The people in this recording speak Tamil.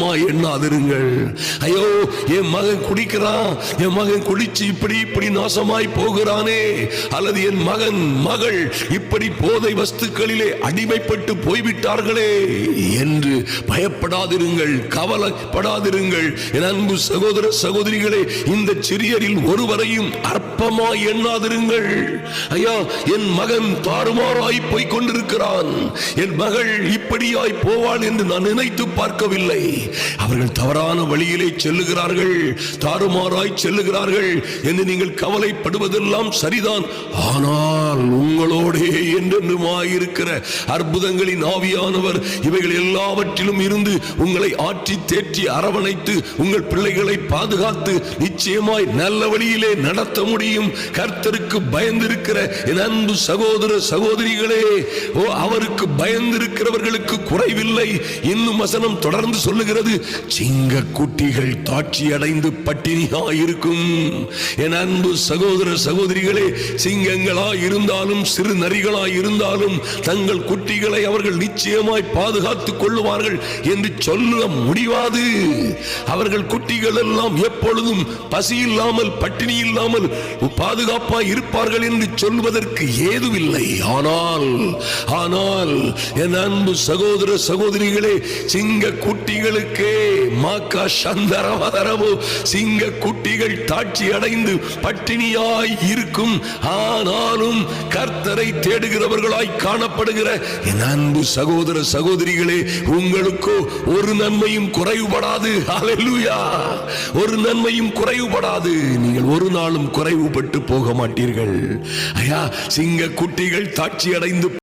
எண்ணாதிருங்கள். ஐயோ என் மகன் குடிக்கிறான். என் மகன் குடிச்சு இப்படி இப்படி நாசமாய் போகிறானே. அல்லது என் மகன் மகள் இப்படி போதை வஸ்துக்களிலே அடிமைப்பட்டு போய்விட்டார்களே என்று பயப்படாதிருங்கள் கவலைப்படாதிருங்கள். என் அன்பு சகோதர சகோதரிகளே இந்த சிறியரில் ஒருவரையும் அற்பமாய் எண்ணாதிருங்கள். ஐயா என் மகன் தாறுமாறாய் போய்க் கொண்டிருக்கிறான். என் மகள் இப்படியாய் போவாள் என்று நான் நினைத்து பார்க்கவில்லை. அவர்கள் தவறான வழியிலே செல்லுகிறார்கள் தாறுமாறாய் செல்லுகிறார்கள் என்று நீங்கள் கவலைப்படுவதெல்லாம் சரிதான். ஆனால் உங்களோடே என்றென்றுமாயிருக்கிற அற்புதங்களின் ஆவியானவர் இவைகள் எல்லாவற்றிலும் இருந்து உங்களை ஆற்றி தேற்றி அரவணைத்து உங்கள் பிள்ளைகளை பாதுகாத்து நிச்சயமாய் நல்ல வழியிலே நடத்த முடியும். கர்த்தருக்கு பயந்திருக்கிற என் அன்பு சகோதர சகோதரிகளே ஓ அவருக்கு பயந்திருக்கிறவர்களுக்கு குறைவில்லை. இன்னும் வசனம் தொடர்ந்து சொல்லுகிறது சிங்க குட்டிகள் தாட்சி அடைந்து பட்டினியாயிருக்கும். என் அன்பு சகோதர சகோதரிகளே சிங்கங்களா இருந்தாலும் சிறு நரிகளா இருந்தாலும் தங்கள் குட்டிகளை அவர்கள் நிச்சயமாய் பாதுகாத்துக் கொள்ளுவார்கள் என்று சொல்ல முடியாது. அவர்கள் குட்டிகள் எல்லாம் எப்பொழுதும் பசி இல்லாமல் பட்டினி இல்லாமல் பாதுகாப்பாய் இருப்பார்கள் என்று சொல்வதற்கு ஏதுவில்லை ஆனால் ஆனால் என் அன்பு சகோதர சகோதரிகளே சிங்க குட்டிகள் உங்களுக்கு மாக்கா சந்தரவதரவு சிங்க குட்டிகள் தாட்சி அடைந்து பட்டினியாய் இருக்கும். ஆனாலும் கர்த்தரை தேடுகிறவர்களாய் காணப்படுகிற என் அன்பு சகோதர சகோதரிகளே உங்களுக்கோ ஒரு நன்மையும் குறைவுபடாது. ஹalleluya ஒரு நன்மையும் குறைவுபடாது. நீங்கள் ஒரு நாளும் குறைவுபட்டு போக மாட்டீர்கள். ஐயா சிங்க குட்டிகள் தாட்சி அடைந்து